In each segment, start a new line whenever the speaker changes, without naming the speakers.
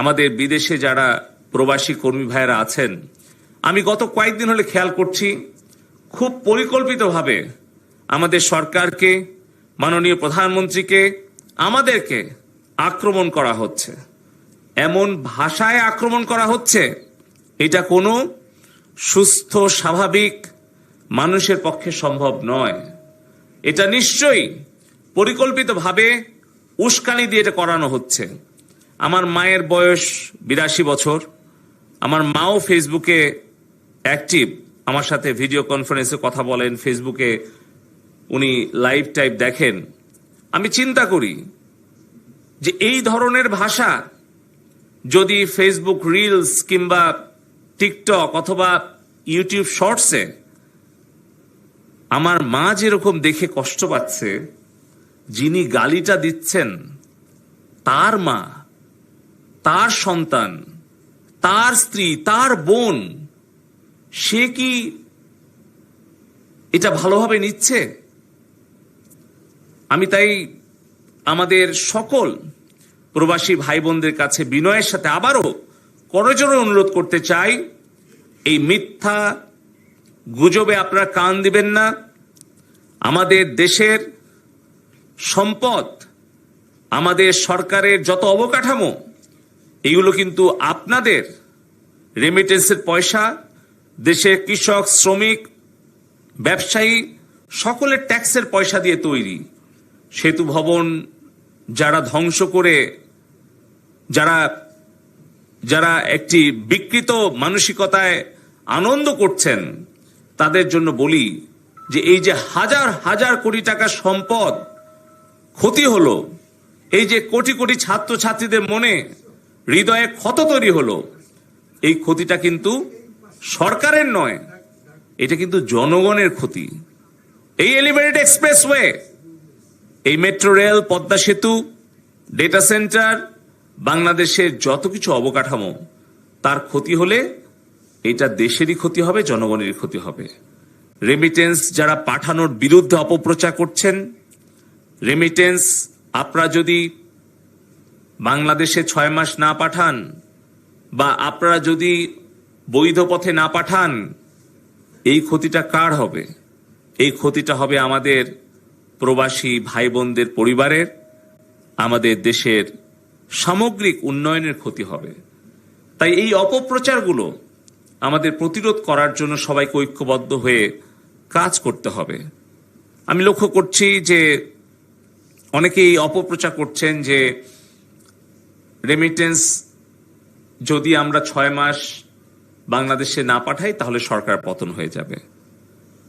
আমাদের বিদেশে যারা প্রবাসী কর্মী ভাইয়েরা আছেন, আমি গত কয়েকদিন হলে খেয়াল করছি, খুব পরিকল্পিতভাবে আমাদের সরকারকে, মাননীয় প্রধানমন্ত্রীকে, আমাদেরকে আক্রমণ করা হচ্ছে। এমন ভাষায় আক্রমণ করা হচ্ছে, এটা কোনো সুস্থ, স্বাভাবিক মানুষের পক্ষে সম্ভব নয়। এটা নিশ্চয়ই পরিকল্পিতভাবে উস্কানি দিয়ে এটা করানো হচ্ছে। আমার মায়ের বয়স বিরাশি বছর। আমার মাও ফেসবুকে অ্যাক্টিভ আমার সাথে ভিডিও কনফারেন্সে কথা বলেন ফেসবুকে উনি লাইভ টাইপ দেখেন। আমি চিন্তা করি যে এই ধরনের ভাষা যদি ফেসবুক রিলস কিংবা টিকটক অথবা ইউটিউব শর্টসে আমার মা যেরকম দেখে কষ্ট পাচ্ছে, যিনি গালিটা দিচ্ছেন, তার মা তার সন্তান, তার স্ত্রী, তার বোন, সে কি এটা ভালোভাবে নিচ্ছে? আমি তাই আমাদের সকল প্রবাসী ভাই বোনদের কাছে বিনয়ের সাথে আবারও করজোরে অনুরোধ করতে চাই, এই মিথ্যা গুজবে আপনারা কান দিবেন না। আমাদের দেশের সম্পদ, আমাদের সরকারের যত অবকাঠামো এগুলো কিন্তু আপনাদের রেমিটেন্সের পয়সা, দেশের কৃষক, শ্রমিক, ব্যবসায়ী, সকলের ট্যাক্সের পয়সা দিয়ে তৈরি। সেতু ভবন যারা ধ্বংস করে, যারা যারা একটি বিকৃত মানসিকতায় আনন্দ করছেন, তাদের জন্য বলি যে এই যে হাজার হাজার কোটি টাকার সম্পদ ক্ষতি হলো, এই যে কোটি কোটি ছাত্রছাত্রীদের মনে হৃদয়ে ক্ষত তৈরি হলো। এই ক্ষতিটা কিন্তু সরকারের নয়, এটা কিন্তু জনগণের ক্ষতি। এই এলিভেটেড এক্সপ্রেসওয়ে এই metro rail Padma Setu data centre বাংলাদেশের যত কিছু অবকাঠামো, তার ক্ষতি হলে এটা দেশেরই ক্ষতি হবে, জনগণেরই ক্ষতি হবে। রেমিটেন্স যারা পাঠানোর বিরুদ্ধে অপপ্রচার করছেন রেমিটেন্স আপনারা যদি বাংলাদেশে ছয় মাস না পাঠান বা আপনারা যদি বৈধ পথে না পাঠান, এই ক্ষতিটা কার হবে? এই ক্ষতিটা হবে আমাদের প্রবাসী ভাই বোনদের পরিবারের, আমাদের দেশের সামগ্রিক উন্নয়নের ক্ষতি হবে। তাই এই অপপ্রচারগুলো আমাদের প্রতিরোধ করার জন্য সবাইকে ঐক্যবদ্ধ হয়ে কাজ করতে হবে। আমি লক্ষ্য করছি যে অনেকেই অপপ্রচার করছেন যে রেমিটেন্স যদি আমরা ছয় মাস বাংলাদেশে না পাঠাই, তাহলে সরকার পতন হয়ে যাবে।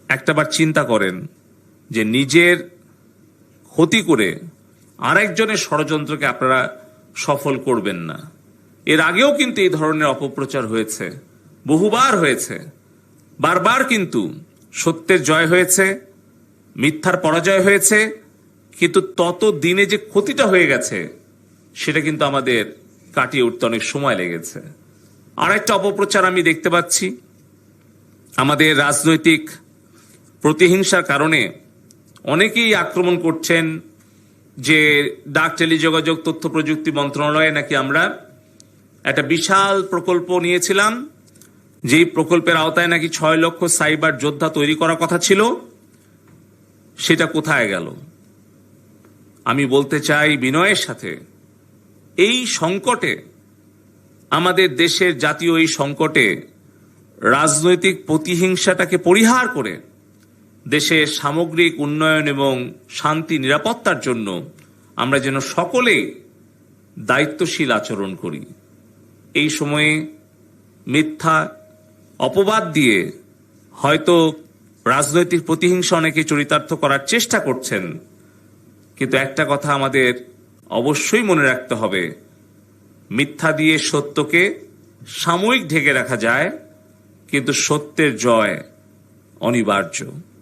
একটাবার চিন্তা করেন যে নিজের ক্ষতি করে আরেকজনের ষড়যন্ত্রকে আপনারা সফল করবেন না। এর আগেও কিন্তু এই ধরনের অপপ্রচার হয়েছে, বহুবার হয়েছে। বারবার কিন্তু সত্যের জয় হয়েছে, মিথ্যার পরাজয় হয়েছে, কিন্তু তত দিনে যে ক্ষতিটা হয়ে গেছে সেটা কিন্তু আমাদের কাটিয়ে উঠতে অনেক সময় লেগেছে। আর একটা অপপ্রচার আমি দেখতে পাচ্ছি। আমাদের রাজনৈতিক প্রতিহিংসার কারণে অনেকেই আক্রমণ করছেন যে ডাক টেলিযোগাযোগ তথ্য প্রযুক্তি মন্ত্রণালয়ে নাকি আমরা একটা বিশাল প্রকল্প নিয়েছিলাম। যেই প্রকল্পের আওতায় নাকি ছয় লক্ষ সাইবার যোদ্ধা তৈরি করার কথা ছিল, সেটা কোথায় গেল? আমি বলতে চাই বিনয়ের সাথে। এই সংকটে, আমাদের দেশের জাতীয় এই সংকটে রাজনৈতিক প্রতিহিংসাটাকে পরিহার করে দেশের সামগ্রিক উন্নয়ন এবং শান্তি, নিরাপত্তার জন্য আমরা যেন সকলে দায়িত্বশীল আচরণ করি। এই সময়ে মিথ্যা, অপবাদ দিয়ে হয়তো রাজনৈতিক প্রতিহিংসা অনেকে চরিতার্থ করার চেষ্টা করছেন, কিন্তু একটা কথা আমাদের অবশ্যই মনে রাখতে হবে, মিথ্যা দিয়ে সত্যকে সাময়িক ঢেকে রাখা যায়, কিন্তু সত্যের জয় অনিবার্য।